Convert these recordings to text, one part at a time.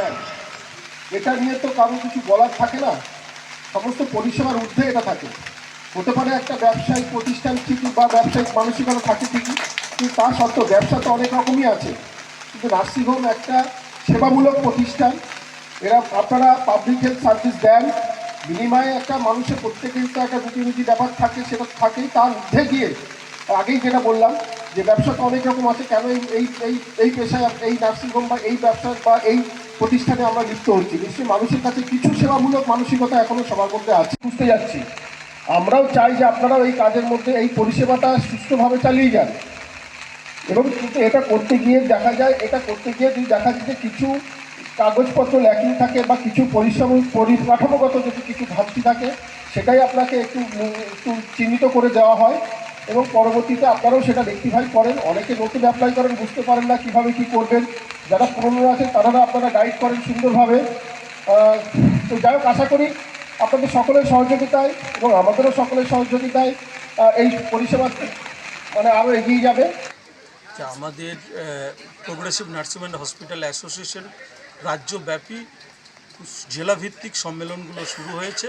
দেন। এটা নিয়ে তো কারও কিছু বলার থাকে না। সমস্ত পরিষেবার ঊর্ধ্বে এটা থাকে। হতে পারে একটা ব্যবসায়িক প্রতিষ্ঠান ঠিকই বা ব্যবসায়িক মানসিকতা থাকে ঠিকই, কিন্তু তা সত্ত্বেও ব্যবসা তো অনেক রকমই আছে। কিন্তু নার্সিংহোম একটা সেবামূলক প্রতিষ্ঠান। এরা আপনারা পাবলিক হেলথ সার্ভিস দেন। বিনিময়ে একটা মানুষের প্রত্যেকের তো একটা রুটিরুটি ব্যাপার থাকে, সেটা থাকেই। তার ঊর্ধ্বে গিয়ে, আগেই যেটা বললাম, যে ব্যবসা তো অনেক রকম আছে, কেন এই এই এই পেশায় এই নার্সিংহোম বা এই ব্যবসা বা এই প্রতিষ্ঠানে আমরা লিপ্ত হচ্ছি। নিশ্চয়ই মানুষের কাছে কিছু সেবামূলক মানসিকতা এখনও সবার মধ্যে আছে। বুঝতে যাচ্ছি। আমরাও চাই যে আপনারাও এই কাজের মধ্যে এই পরিষেবাটা সুস্থভাবে চালিয়ে যান। এবং কিন্তু এটা করতে গিয়ে দেখা যায়, এটা করতে গিয়ে যদি দেখা যায় যে কিছু কাগজপত্র ল্যাকিং থাকে বা কিছু পরিশ্রম, পরিকাঠামোগত যদি কিছু ঘাটতি থাকে, সেটাই আপনাকে একটু একটু চিহ্নিত করে দেওয়া হয় এবং পরবর্তীতে আপনারাও সেটা রেক্টিফাই করেন। অনেকে নতুন অ্যাপ্লাই করেন, বুঝতে পারেন না কীভাবে কী করবেন। যারা পুরনো আছেন, তারা আপনারা গাইড করেন সুন্দরভাবে। তো যাই হোক, আশা করি আপনাদের সকলের সহযোগিতায় এবং আমাদেরও সকলের সহযোগিতায় এই পরিষেবা মানে আরও এগিয়ে যাবে। যে আমাদের progressive nursing and hospital association রাজ্যব্যাপী জেলাভিত্তিক সম্মেলনগুলো শুরু হয়েছে।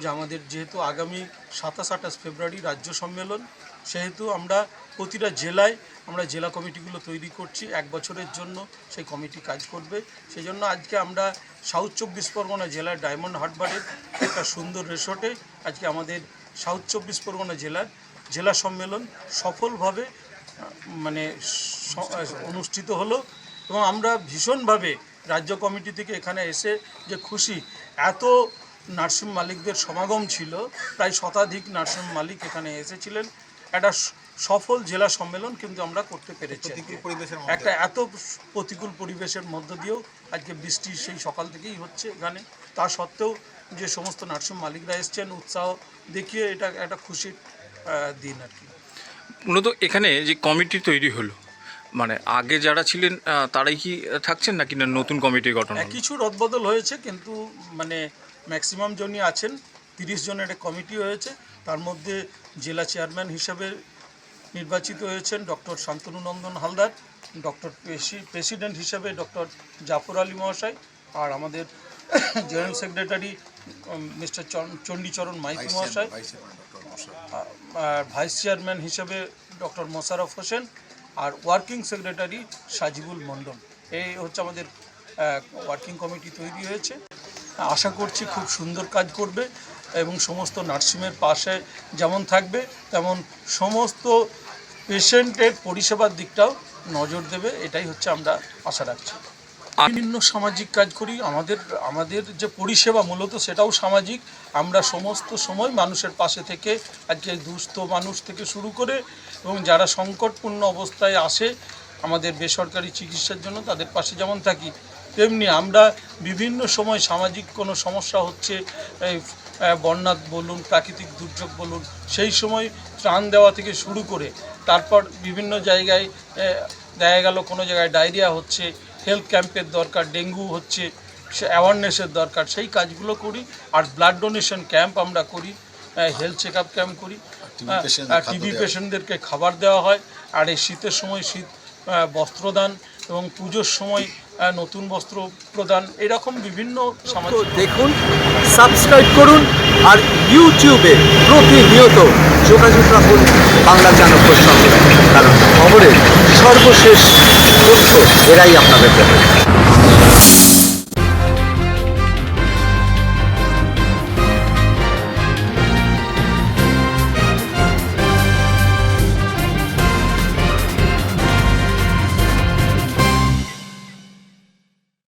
যে আমাদের যেহেতু আগামী সাতাশ, আঠাশ ফেব্রুয়ারি রাজ্য সম্মেলন, সেহেতু আমরা প্রতিটা জেলায় আমরা জেলা কমিটিগুলো তৈরি করছি। এক বছরের জন্য সেই কমিটি কাজ করবে। সেই জন্য আজকে আমরা সাউথ চব্বিশ পরগনা জেলার ডায়মন্ড হারবারের একটা সুন্দর রিসোর্টে আজকে আমাদের সাউথ চব্বিশ পরগনা জেলার জেলা সম্মেলন সফলভাবে মানে অনুষ্ঠিত হলো এবং আমরা ভীষণভাবে রাজ্য কমিটি থেকে এখানে এসে যে খুশি, এত নার্সিং মালিকদের সমাগম ছিল। প্রায় শতাধিক নার্সিং মালিক এখানে এসেছিলেন। একটা সফল জেলা সম্মেলন কিন্তু আমরা করতে পেরেছি একটা এত প্রতিকূল পরিবেশের মধ্য দিয়েও আজকে বৃষ্টি সেই সকাল থেকেই হচ্ছে এখানে। তা সত্ত্বেও যে সমস্ত নার্সিং মালিকরা এসছেন উৎসাহ দেখিয়ে এটা একটা খুশির আহ, দিন আর কি। মূলত এখানে যে কমিটি তৈরি হলো মানে আগে যারা ছিলেন আহ, তারাই কি থাকছেন নাকি না নতুন কমিটি গঠন কিছু রদবদল হয়েছে কিন্তু মানে ম্যাক্সিমাম জনই আছেন তিরিশ জনের একটা কমিটি হয়েছে তার মধ্যে জেলা চেয়ারম্যান হিসাবে নির্বাচিত হয়েছেন doctor Shantanu Nandan Haldar doctor president হিসাবে ডক্টর জাফর আলী মহাশয় আর আমাদের general secretary mister Chandicharan Maiti মহাশয় আর ভাইস চেয়ারম্যান হিসেবে ডক্টর মোশারফ হোসেন আর ওয়ার্কিং সেক্রেটারি সাজিবুল মণ্ডল। এই হচ্ছে আমাদের ওয়ার্কিং কমিটি তৈরি হয়েছে। আশা করছি খুব সুন্দর কাজ করবে এবং সমস্ত নার্সিংয়ের পাশে যেমন থাকবে, তেমন সমস্ত পেশেন্টের পরিষেবার দিকটাও নজর দেবে, এটাই হচ্ছে আমরা আশা রাখছি। বিভিন্ন সামাজিক কাজ করি, আমাদের আমাদের যে পরিষেবা মূলত সেটাও সামাজিক। আমরা সমস্ত সময় মানুষের পাশে থেকে আজকে দুস্থ মানুষ থেকে শুরু করে এবং যারা সংকটপূর্ণ অবস্থায় আসে, আমাদের বেসরকারি চিকিৎসার জন্য তাদের পাশে যেমন থাকি তেমনি আমরা বিভিন্ন সময় সামাজিক কোনো সমস্যা হচ্ছে এই আহ, বন্যা বলুন প্রাকৃতিক দুর্যোগ বলুন সেই সময় ত্রাণ দেওয়া থেকে শুরু করে তারপর বিভিন্ন জায়গায় দেখা গেল কোনো জায়গায় ডায়রিয়া হচ্ছে হেলথ ক্যাম্পের দরকার ডেঙ্গু হচ্ছে সে অ্যাওয়ারনেসের দরকার সেই কাজগুলো করি আর ব্লাড ডোনেশন ক্যাম্প আমরা করি হেলথ চেক আপ ক্যাম্প করি আর টিবি পেশেন্টদেরকে খাবার দেওয়া হয় আর এই শীতের সময় শীত বস্ত্রদান এবং পুজোর সময় নতুন বস্ত্র প্রদান, এরকম বিভিন্ন সামাজিক দেখুন সাবস্ক্রাইব করুন আর ইউটিউবে প্রতিনিয়ত যোগাযোগ রাখুন বাংলা চাণক্যর সঙ্গে কারণ খবরের সর্বশেষ তথ্য এরাই আপনাদের